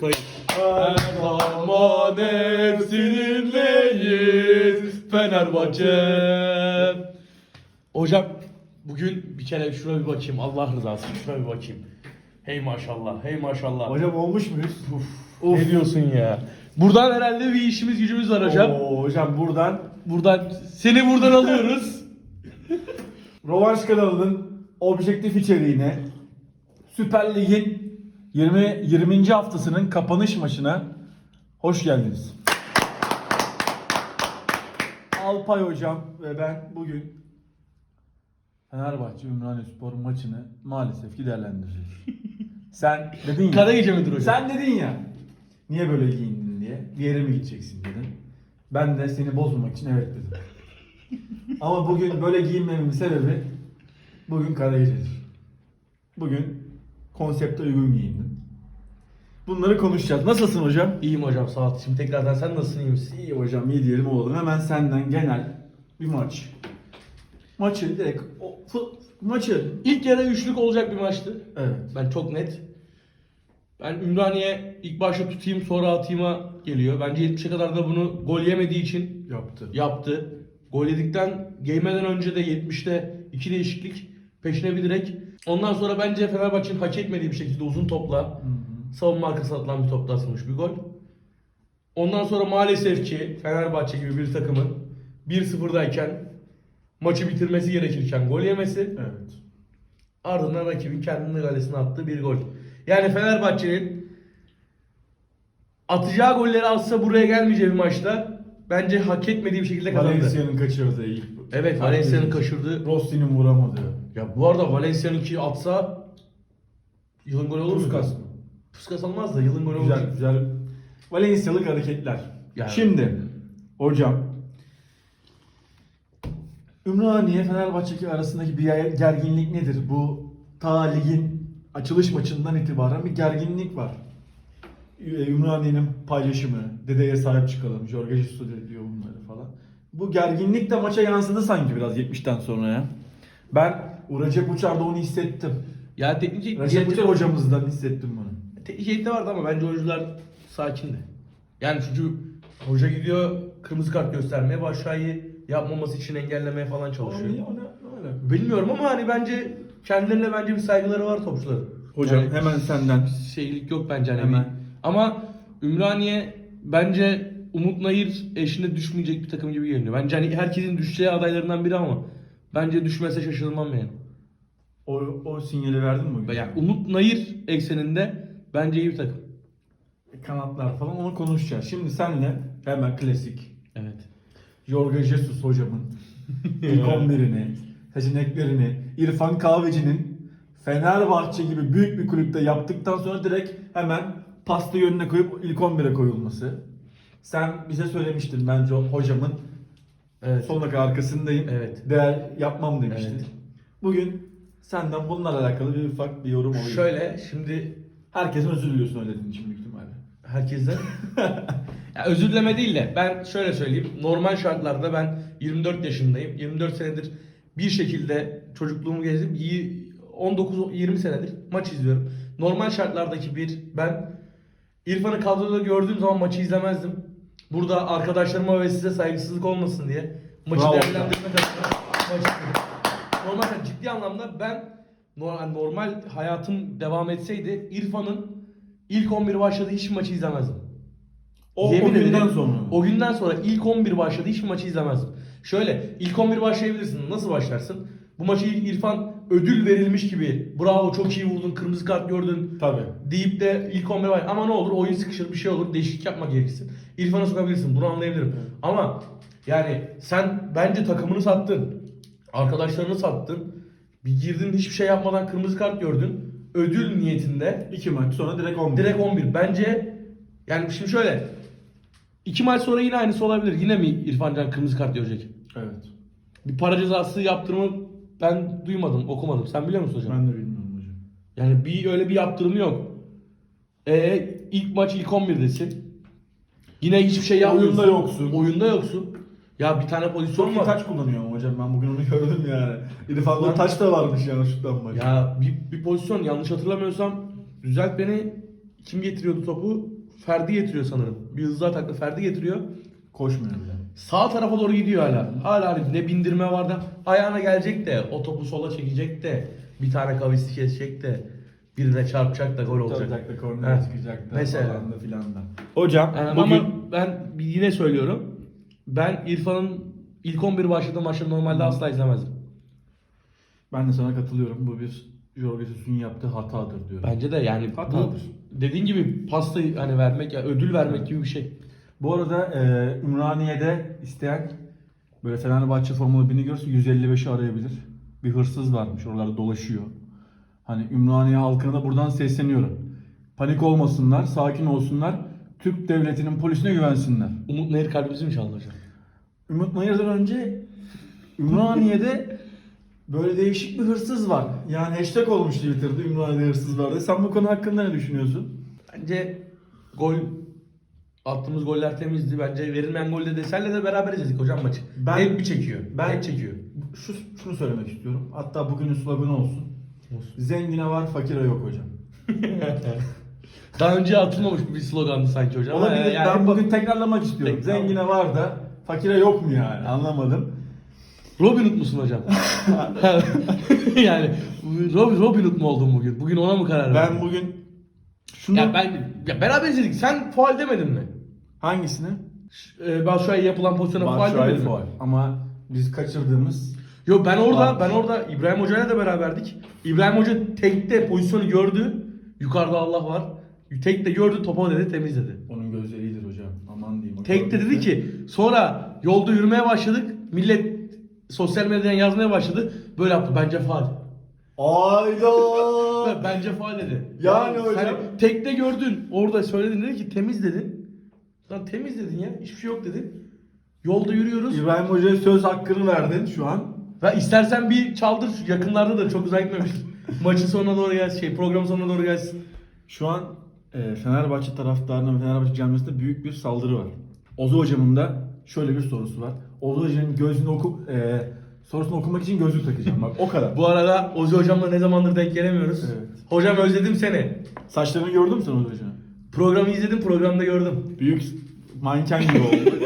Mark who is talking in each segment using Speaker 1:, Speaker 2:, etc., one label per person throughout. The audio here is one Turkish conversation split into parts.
Speaker 1: Kayıt. Hep seninleyiz Fenerbahçe. Hocam bugün bir kere şuna bir bakayım Allah rızası için şuna bir bakayım. Hey maşallah, hey maşallah.
Speaker 2: Hocam olmuş muyuz?
Speaker 1: Uf, ne diyorsun ya? Buradan herhalde bir işimiz gücümüz var hocam.
Speaker 2: Oo, hocam buradan
Speaker 1: Buradan seni buradan alıyoruz.
Speaker 2: Rovanş kanalının objektif içeriğine Süper Lig'in 20 20. haftasının kapanış maçına hoş geldiniz. Alpay hocam ve ben bugün Fenerbahçe Ümraniye maçını maalesef ki değerlendireceğiz. Sen dedin ya.
Speaker 1: Kara gece midir hocam?
Speaker 2: Sen dedin ya. Niye böyle giyindin diye. Bir yere mi gideceksin dedin. Ben de seni bozmamak için evet dedim. Ama bugün böyle giyinmemin sebebi bugün kara gecedir. Bugün konsepte uygun giyindim. Bunları konuşacağız. Nasılsın hocam?
Speaker 1: İyiyim hocam sağ ol. Şimdi tekrardan sen nasılsın iyi misin?
Speaker 2: İyi hocam iyi diyelim olalım. Hemen senden genel bir maç. Maçı direkt o, fu- maçı.
Speaker 1: İlk yarı üçlük olacak bir maçtı.
Speaker 2: Evet.
Speaker 1: Ben çok net. Ben Ümraniye ilk başta tutayım sonra atayım'a geliyor. Bence 70'e kadar da bunu gol yemediği için
Speaker 2: Yaptı.
Speaker 1: yaptı. Gol yedikten, gelmeden önce de 70'te iki değişiklik peşine bir direkt. Ondan sonra bence Fenerbahçe'nin hak etmediği bir şekilde uzun topla
Speaker 2: Hı hı.
Speaker 1: savunma arkasına atılan bir topla atılmış bir gol. Ondan sonra maalesef ki Fenerbahçe gibi bir takımın 1-0'dayken maçı bitirmesi gerekirken gol yemesi
Speaker 2: Evet.
Speaker 1: Ardından rakibin kendini kalesine attığı bir gol. Yani Fenerbahçe'nin atacağı golleri atsa buraya gelmeyeceği bir maçta bence hak etmediği bir şekilde kazandı.
Speaker 2: Valencia'nın kaçırdığı ilk.
Speaker 1: Evet Valencia'nın kaçırdığı.
Speaker 2: Rossi'nin vuramadığı.
Speaker 1: Ya bu arada Valencia'nınki atsa yılın golü olur mu?
Speaker 2: Puskas?
Speaker 1: Puskas olmaz da yılın golü olur.
Speaker 2: Güzel güzel. Valencialık hareketler.
Speaker 1: Yani-
Speaker 2: Şimdi hocam Ümraniye Fenerbahçe arasındaki bir gerginlik nedir? Bu ta ligin açılış maçından itibaren bir gerginlik var. Ü- Ümraniye'nin paylaşımı, dedeye sahip çıkalım, Jorge Jesus diyor bunları falan. Bu gerginlik de maça yansıdı sanki biraz 70'ten sonra ya. Ben Recep Uçar'da onu hissettim.
Speaker 1: Ya teknik
Speaker 2: Recep Uçar hocamızdan hissettim bunu.
Speaker 1: teknik heyette vardı ama bence oyuncular sakindi. Yani çünkü hoca gidiyor kırmızı kart göstermeye Başak'ı yapmaması için engellemeye falan çalışıyor.
Speaker 2: O ne- o ne- ne alaka?
Speaker 1: Bilmiyorum ama hani bence kendilerine bence bir saygıları var topçuların.
Speaker 2: Hocam
Speaker 1: Yani
Speaker 2: hemen senden.
Speaker 1: şeylik yok bence hani.
Speaker 2: Hemen.
Speaker 1: bir- Ama Ümraniye bence Umut Nayır eşine düşmeyecek bir takım gibi görünüyor. Bence hani herkesin düşeceği adaylarından biri ama bence düşmese şaşırmam yani.
Speaker 2: O, o sinyali verdin mi bugün?
Speaker 1: Yani Umut Nayır ekseninde bence iyi bir takım.
Speaker 2: Kanatlar falan onu konuşacağız. Şimdi senle hemen klasik
Speaker 1: Evet.
Speaker 2: Jorge Jesus hocamın ilk 11'ini, seçeneklerini, İrfan Kahveci'nin Fenerbahçe gibi büyük bir kulüpte yaptıktan sonra direkt hemen pasta yönüne koyup ilk 11'e koyulması. Sen bize söylemiştin bence hocamın
Speaker 1: Evet.
Speaker 2: sonuna kadar arkasındayım.
Speaker 1: Evet.
Speaker 2: Değer yapmam demiştin.
Speaker 1: Evet.
Speaker 2: Bugün senden bununla alakalı bir ufak bir yorum alayım.
Speaker 1: Şöyle şimdi
Speaker 2: Herkesin özür diliyorsun öyle dediğin için büyük ihtimalle.
Speaker 1: herkesten ya özür dileme değil de ben şöyle söyleyeyim. Normal şartlarda ben 24 yaşındayım. 24 senedir bir şekilde çocukluğumu gezdim. İyi 19-20 senedir maç izliyorum. Normal şartlardaki bir ben İrfan'ı kadroda gördüğüm zaman maçı izlemezdim. Burada arkadaşlarıma ve size saygısızlık olmasın diye maçı
Speaker 2: Bravo.
Speaker 1: değerlendirmek adına maçı izledim. Normal ciddi anlamda ben normal, normal hayatım devam etseydi İrfan'ın ilk 11 başladığı hiçbir maçı izlemezdim.
Speaker 2: O,
Speaker 1: Yemin
Speaker 2: o günden
Speaker 1: ederim,
Speaker 2: sonra.
Speaker 1: O günden sonra ilk 11 başladı hiçbir maçı izlemezdim. Şöyle ilk 11 başlayabilirsin. Nasıl başlarsın? Bu maçı İrfan ödül verilmiş gibi bravo çok iyi vurdun kırmızı kart gördün
Speaker 2: Tabii.
Speaker 1: deyip de ilk 11 baş ama ne olur oyun sıkışır bir şey olur değişiklik yapmak gerekirse. İrfan'a sokabilirsin bunu anlayabilirim. Ama yani sen bence takımını sattın. Arkadaşlarını sattın. Bir girdin hiçbir şey yapmadan kırmızı kart gördün. Ödül niyetinde
Speaker 2: İki maç sonra direkt 11.
Speaker 1: Direkt 11. Bence yani şimdi şöyle. iki maç sonra yine aynısı olabilir. Yine mi İrfan Can kırmızı kart görecek?
Speaker 2: Evet.
Speaker 1: Bir para cezası yaptırımı ben duymadım, okumadım. Sen biliyor musun hocam?
Speaker 2: Ben de bilmiyorum hocam.
Speaker 1: Yani bir öyle bir yaptırımı yok. E ilk maç ilk 11'desin. Yine hiçbir şey yapmıyorsun.
Speaker 2: Oyunda yoksun.
Speaker 1: Oyunda yoksun. Ya bir tane pozisyon
Speaker 2: Çok iyi
Speaker 1: var.
Speaker 2: taç kullanıyor ama hocam ben bugün onu gördüm yani. İrfan'da
Speaker 1: Lan-
Speaker 2: taç da varmış şuttan bak.
Speaker 1: Ya bir, bir pozisyon yanlış hatırlamıyorsam düzelt beni kim getiriyordu topu? Ferdi getiriyor sanırım. Bir hızlı atakla Ferdi getiriyor.
Speaker 2: Koşmuyor bile.
Speaker 1: Sağ tarafa doğru gidiyor hala. Hala hani ne bindirme var da ayağına gelecek de o topu sola çekecek de bir tane kavisli kesecek de birine çarpacak da gol olacak.
Speaker 2: Olacak da korner çıkacak da
Speaker 1: Mesela.
Speaker 2: falan da filan da. Hocam
Speaker 1: Yani
Speaker 2: bugün
Speaker 1: ama ben yine söylüyorum. Ben İrfan'ın ilk 11 başladığı maçları normalde asla izlemezdim.
Speaker 2: ben de sana katılıyorum. Bu bir Jorge Jesus'un yaptığı hatadır diyorum.
Speaker 1: Bence de yani bu
Speaker 2: Hatadır.
Speaker 1: dediğin gibi pastayı hani vermek ya ödül vermek gibi bir şey.
Speaker 2: Bu arada e, Ümraniye'de isteyen böyle Fenerbahçe formalı birini görürse 155'i arayabilir. Bir hırsız varmış oralarda dolaşıyor. Hani Ümraniye halkına da buradan sesleniyorum. Panik olmasınlar, sakin olsunlar. Türk devletinin polisine güvensinler.
Speaker 1: Umut Nehir kalbimizi mi çaldı hocam?
Speaker 2: Ümit Nayır'dan önce Ümraniye'de böyle değişik bir hırsız var. Yani hashtag olmuş Twitter'da Ümraniye'de hırsız var diye. Sen bu konu hakkında ne düşünüyorsun?
Speaker 1: Bence gol attığımız goller temizdi. Bence verilmeyen golde de senle de beraber izledik hocam maçı.
Speaker 2: Ben-
Speaker 1: Hep bir çekiyor.
Speaker 2: ben-
Speaker 1: Ben çekiyor.
Speaker 2: Şu, şunu söylemek istiyorum. Hatta bugünün sloganı olsun. Zengine var, fakire yok hocam.
Speaker 1: Daha önce atılmamış bir slogandı sanki hocam.
Speaker 2: Olabilir.
Speaker 1: yani-
Speaker 2: ben bugün tekrarlamak istiyorum.
Speaker 1: Tek-
Speaker 2: Zengine var da fakire yok mu yani? Anlamadım.
Speaker 1: Robin Hood musun hocam? yani Robin, Robin Hood mu oldun bugün? Bugün ona mı karar verdin?
Speaker 2: Ben bugün şunu
Speaker 1: Ya ben ya beraber izledik. Sen faal demedin mi?
Speaker 2: Hangisini?
Speaker 1: Ee, Batshuayi'ye yapılan pozisyona faal
Speaker 2: Batshuayi
Speaker 1: demedin mi?
Speaker 2: faul. Ama biz kaçırdığımız
Speaker 1: Yo ben orada ben orada İbrahim Hoca'yla da beraberdik. İbrahim Hoca tekte pozisyonu gördü. Yukarıda Allah var. Tekte gördü topa dedi temizledi.
Speaker 2: onun gözleridir hocam. Aman diyeyim. O
Speaker 1: Tekte
Speaker 2: gördüğünde-
Speaker 1: dedi ki sonra yolda yürümeye başladık. Millet sosyal medyadan yazmaya başladı. Böyle yaptı bence faal.
Speaker 2: Ayda.
Speaker 1: Bence faal dedi.
Speaker 2: Yani
Speaker 1: Sen
Speaker 2: hocam.
Speaker 1: tekte gördün. Orada söyledin dedi ki temiz dedin. Lan temiz dedin ya. Hiçbir şey yok dedin. Yolda yürüyoruz.
Speaker 2: İbrahim Hoca'ya söz hakkını verdin şu an.
Speaker 1: Ve istersen bir çaldır şu yakınlarda da çok uzak gitmemiş. Maçın sonuna doğru gelsin. Şey programın sonuna doğru gelsin.
Speaker 2: Şu an e, Fenerbahçe taraftarına ve Fenerbahçe camiasında büyük bir saldırı var. Ozu hocamın da şöyle bir sorusu var. Ozu hocanın gözünü oku, e, sorusunu okumak için gözlük takacağım bak o kadar.
Speaker 1: Bu arada Ozi hocamla ne zamandır denk gelemiyoruz.
Speaker 2: Evet.
Speaker 1: Hocam özledim seni.
Speaker 2: Saçlarını gördün mü sen Ozu hocanın?
Speaker 1: Programı izledim programda gördüm.
Speaker 2: Büyük manken gibi oldu.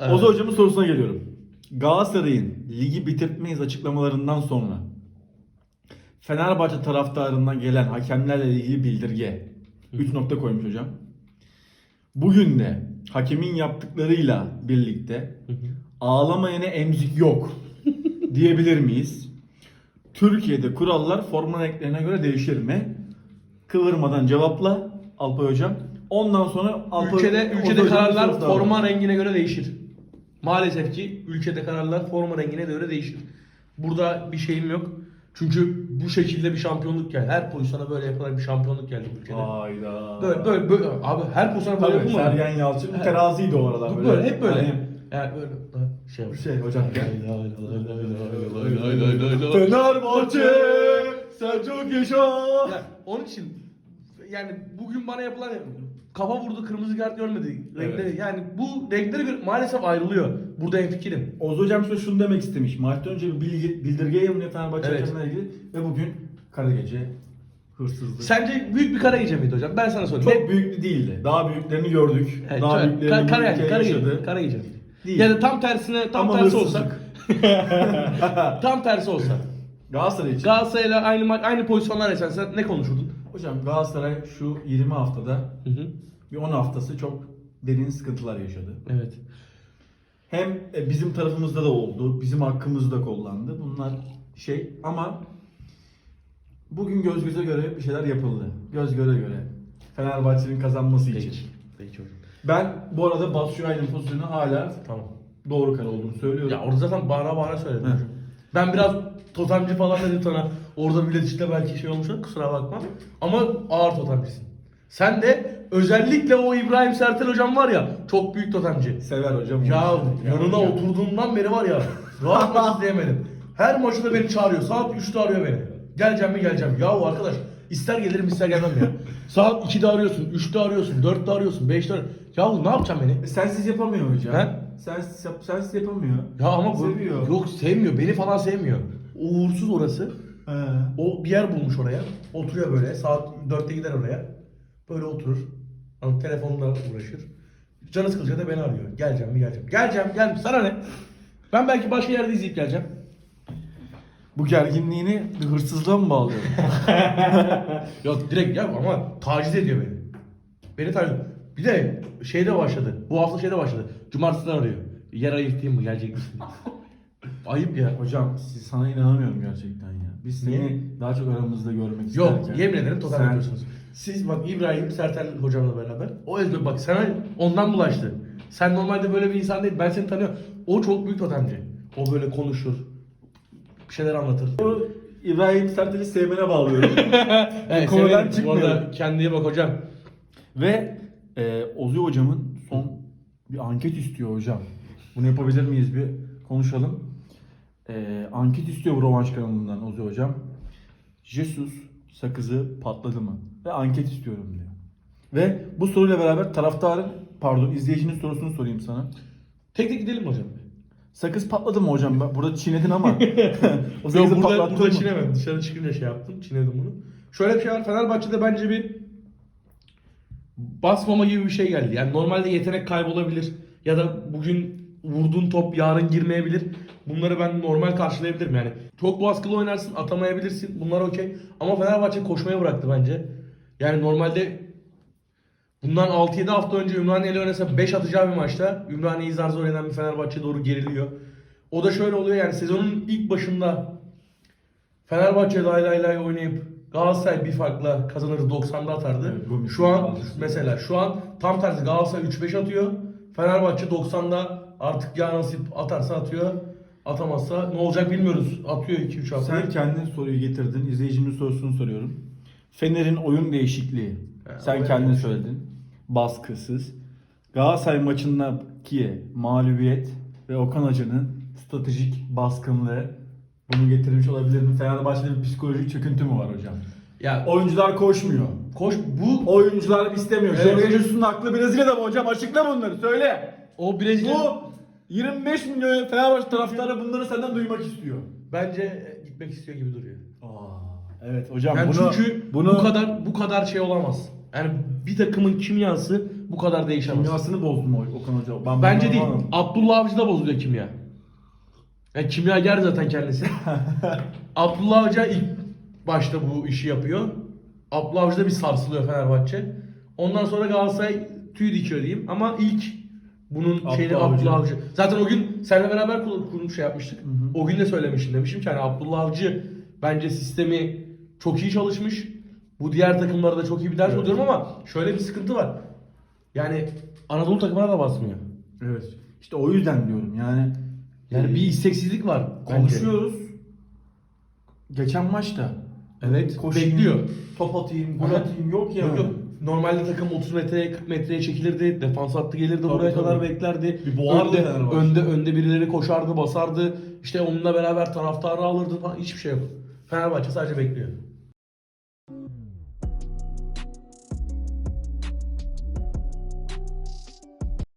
Speaker 2: Ozu hocamın sorusuna geliyorum. Galatasaray'ın ligi bitirtmeyiz açıklamalarından sonra Fenerbahçe taraftarından gelen hakemlerle ilgili bildirge 3 nokta koymuş hocam. Bugün de hakemin yaptıklarıyla birlikte ağlamayana emzik yok diyebilir miyiz? Türkiye'de kurallar forma renklerine göre değişir mi? Kıvırmadan cevapla Alpay hocam. Ondan sonra Alpay
Speaker 1: ülkede ülkede kararlar
Speaker 2: var.
Speaker 1: forma rengine göre değişir. Maalesef ki ülkede kararlar forma rengine göre değişir. Burada bir şeyim yok. Çünkü bu şekilde bir şampiyonluk geldi. Her pozisyona böyle yapılan bir şampiyonluk geldi ülkede.
Speaker 2: Hayda.
Speaker 1: Böyle, böyle, böyle abi her pozisyona böyle
Speaker 2: Tabii
Speaker 1: yapılmadı.
Speaker 2: Sergen Yalçın
Speaker 1: Evet.
Speaker 2: teraziydi o aralar.
Speaker 1: Bu böyle, hep böyle.
Speaker 2: Hani
Speaker 1: Yani böyle şey
Speaker 2: bir şey hocam gel.
Speaker 1: Fenerbahçe.
Speaker 2: Sen çok yaşa.
Speaker 1: Ya, onun için yani bugün bana yapılan kafa vurdu kırmızı kart görmedi. Renkleri
Speaker 2: Evet.
Speaker 1: yani bu renkleri gör- maalesef ayrılıyor. Burada en fikrim.
Speaker 2: Oğuz hocam şöyle şunu demek istemiş. Maçtan önce bir bilgi, bildirge yayınlıyor Fenerbahçe
Speaker 1: Evet.
Speaker 2: ilgili ve bugün kara gece hırsızlık.
Speaker 1: Sence büyük bir kara gece miydi hocam? Ben sana sorayım.
Speaker 2: çok
Speaker 1: Ne-
Speaker 2: büyük bir değildi. Daha büyüklerini gördük.
Speaker 1: Evet,
Speaker 2: Daha
Speaker 1: kara,
Speaker 2: büyüklerini ülke
Speaker 1: gece, kara,
Speaker 2: yaşadı.
Speaker 1: kara gece.
Speaker 2: Değil.
Speaker 1: Ya da tam tersine tam
Speaker 2: Ama
Speaker 1: tersi
Speaker 2: hırsızlık.
Speaker 1: olsa. tam tersi olsa.
Speaker 2: Galatasaray için.
Speaker 1: Galatasaray'la aynı aynı pozisyonlar yaşansa ne konuşurdun?
Speaker 2: Hocam Galatasaray şu 20 haftada
Speaker 1: Hı hı.
Speaker 2: bir 10 haftası çok derin sıkıntılar yaşadı.
Speaker 1: Evet.
Speaker 2: Hem e, bizim tarafımızda da oldu, bizim hakkımızda kullandı. Bunlar şey ama bugün göz göze göre bir şeyler yapıldı. Göz göre göre. Fenerbahçe'nin kazanması için.
Speaker 1: Peki. Peki hocam.
Speaker 2: Ben bu arada Batshuayi'nin pozisyonu hala
Speaker 1: Tamam.
Speaker 2: doğru kare olduğunu söylüyorum.
Speaker 1: Ya orada zaten bağıra bağıra söyledim. Ben biraz totemci falan dedim sana. Orada bile işte belki şey olmuş kusura bakma. Ama ağır totemcisin. Sen de özellikle o İbrahim Sertel hocam var ya çok büyük totemci.
Speaker 2: Sever hocam.
Speaker 1: Ya yanına
Speaker 2: Ya.
Speaker 1: oturduğumdan beri var ya rahat maç izleyemedim. Her maçta beni çağırıyor. Saat 3'te arıyor beni. Geleceğim mi geleceğim. Yahu arkadaş ister gelirim ister gelmem ya. Saat 2'de arıyorsun, 3'te arıyorsun, 4'te arıyorsun, 5'te arıyorsun. Yahu ne yapacağım beni?
Speaker 2: E, Sensiz yapamıyor hocam.
Speaker 1: He?
Speaker 2: Sensiz, yap- sensiz yapamıyor.
Speaker 1: Ya ama bu
Speaker 2: Seviyor.
Speaker 1: yok sevmiyor. Beni falan sevmiyor. Uğursuz orası.
Speaker 2: He.
Speaker 1: O bir yer bulmuş oraya. Oturuyor böyle. Saat 4'te gider oraya. Böyle oturur. Ama telefonla uğraşır. Canı sıkılınca da beni arıyor. Geleceğim mi geleceğim. Geleceğim geleceğim. Sana ne? Ben belki başka yerde izleyip geleceğim.
Speaker 2: Bu gerginliğini bir hırsızlığa mı bağlıyor?
Speaker 1: Yok direkt ya ama taciz ediyor beni. Beni taciz Bir de şeyde başladı. Bu hafta şeyde başladı. Cumartesi'den arıyor. Yer ayırtayım mı gelecek misin? Ayıp ya.
Speaker 2: Hocam siz sana inanamıyorum gerçekten. Biz seni
Speaker 1: Niye?
Speaker 2: daha çok aramızda görmek isterken.
Speaker 1: Yok yemin ederim total
Speaker 2: Sen-
Speaker 1: yapıyorsunuz. Siz bak İbrahim Sertel hocamla beraber. O özgür bak sana ondan bulaştı. Sen normalde böyle bir insan değil. Ben seni tanıyorum. O çok büyük totemci. O böyle konuşur. Bir şeyler anlatır.
Speaker 2: Bu İbrahim Sertel'i sevmene bağlıyorum.
Speaker 1: Evet,
Speaker 2: konudan
Speaker 1: severim. Bu
Speaker 2: çıkmıyorum.
Speaker 1: arada kendine bak hocam.
Speaker 2: Ve e, Ozi hocamın son bir anket istiyor hocam. Bunu yapabilir miyiz bir konuşalım. E, anket istiyor rovanş kanalından Ozi hocam. Jesus sakızı patladı mı? Ve anket istiyorum diyor. Ve bu soruyla beraber taraftarın, pardon izleyicinin sorusunu sorayım sana.
Speaker 1: Tek tek gidelim hocam?
Speaker 2: Sakız patladı mı hocam? Ben- Burada çiğnedin ama. o
Speaker 1: Yok
Speaker 2: sakızı
Speaker 1: burada,
Speaker 2: patlattın
Speaker 1: burada
Speaker 2: mı?
Speaker 1: çiğnemedim. Dışarı çıkınca şey yaptım. Çiğnedim bunu. Şöyle bir şey var. Fenerbahçe'de bence bir basmama gibi bir şey geldi. Yani normalde yetenek kaybolabilir. Ya da bugün vurduğun top yarın girmeyebilir. Bunları ben normal karşılayabilirim yani. Çok baskılı oynarsın atamayabilirsin. Bunlar okey. Ama Fenerbahçe koşmaya bıraktı bence. Yani normalde bundan 6-7 hafta önce Ümraniye ile oynasa 5 atacağı bir maçta Ümraniye'yi zar zor yenen bir Fenerbahçe doğru geriliyor. O da şöyle oluyor yani sezonun ilk başında Fenerbahçe lay lay lay oynayıp Galatasaray bir farkla kazanırdı 90'da atardı.
Speaker 2: Evet,
Speaker 1: şu an mesela şu an tam tersi Galatasaray 3-5 atıyor. Fenerbahçe 90'da artık ya nasip atarsa atıyor. Atamazsa ne olacak bilmiyoruz. Atıyor 2-3 hafta.
Speaker 2: Sen kendin soruyu getirdin. İzleyicimin sorusunu soruyorum. Fener'in oyun değişikliği.
Speaker 1: Ha,
Speaker 2: Sen kendin söyledin. Baskısız. Galatasaray maçındaki mağlubiyet ve Okan Hoca'nın stratejik baskınlığı bunu getirmiş olabilir mi? Fenerbahçe'de bir psikolojik çöküntü mü var hocam?
Speaker 1: ya
Speaker 2: Oyuncular koşmuyor.
Speaker 1: koş bu
Speaker 2: Oyuncular istemiyor.
Speaker 1: Evet.
Speaker 2: Jorge Jesus'un aklı Brezilya'da mı hocam? Açıkla bunları söyle.
Speaker 1: o Brezilya
Speaker 2: Bu 25 milyon Fenerbahçe taraftarı bunları senden duymak istiyor.
Speaker 1: bence gitmek istiyor gibi duruyor.
Speaker 2: Aa, evet hocam
Speaker 1: Yani
Speaker 2: bunu
Speaker 1: çünkü
Speaker 2: bunu
Speaker 1: bu kadar bu kadar şey olamaz. Yani bir takımın kimyası bu kadar değişemez.
Speaker 2: kimyasını bozdu mu Okan Hoca? Ben
Speaker 1: Bence değil.
Speaker 2: anlamadım.
Speaker 1: Abdullah Avcı da bozuluyor kimya. Yani kimya ger zaten kendisi. Abdullah Avcı ilk başta bu işi yapıyor. Abdullah Avcı da bir sarsılıyor Fenerbahçe. Ondan sonra Galatasaray tüy dikiyor diyeyim. Ama ilk bunun şeyini
Speaker 2: Avcı.
Speaker 1: Abdullah Avcı. Zaten o gün seninle beraber kur- kurmuş şey yapmıştık.
Speaker 2: Hı hı.
Speaker 1: O gün de söylemiştim demişim ki hani Abdullah Avcı bence sistemi çok iyi çalışmış. Bu diğer takımlara da çok iyi bir ders
Speaker 2: Evet.
Speaker 1: oluyorum ama şöyle bir sıkıntı var. Yani Anadolu takımına da basmıyor.
Speaker 2: Evet. İşte o yüzden diyorum yani.
Speaker 1: Yani
Speaker 2: e,
Speaker 1: bir isteksizlik var. bence.
Speaker 2: konuşuyoruz. Geçen maçta
Speaker 1: Evet.
Speaker 2: koşayım,
Speaker 1: Bekliyor.
Speaker 2: top atayım, gol atayım yok yani.
Speaker 1: Yok yok. Normalde takım 30 metreye 40 metreye çekilirdi. Defans hattı gelirdi
Speaker 2: Tabii,
Speaker 1: buraya
Speaker 2: tabii.
Speaker 1: kadar beklerdi.
Speaker 2: Bir boğardı
Speaker 1: önde,
Speaker 2: Fenerbahçe.
Speaker 1: önde önde birileri koşardı, basardı. İşte onunla beraber taraftarı alırdı falan hiçbir şey yok. Fenerbahçe sadece bekliyor.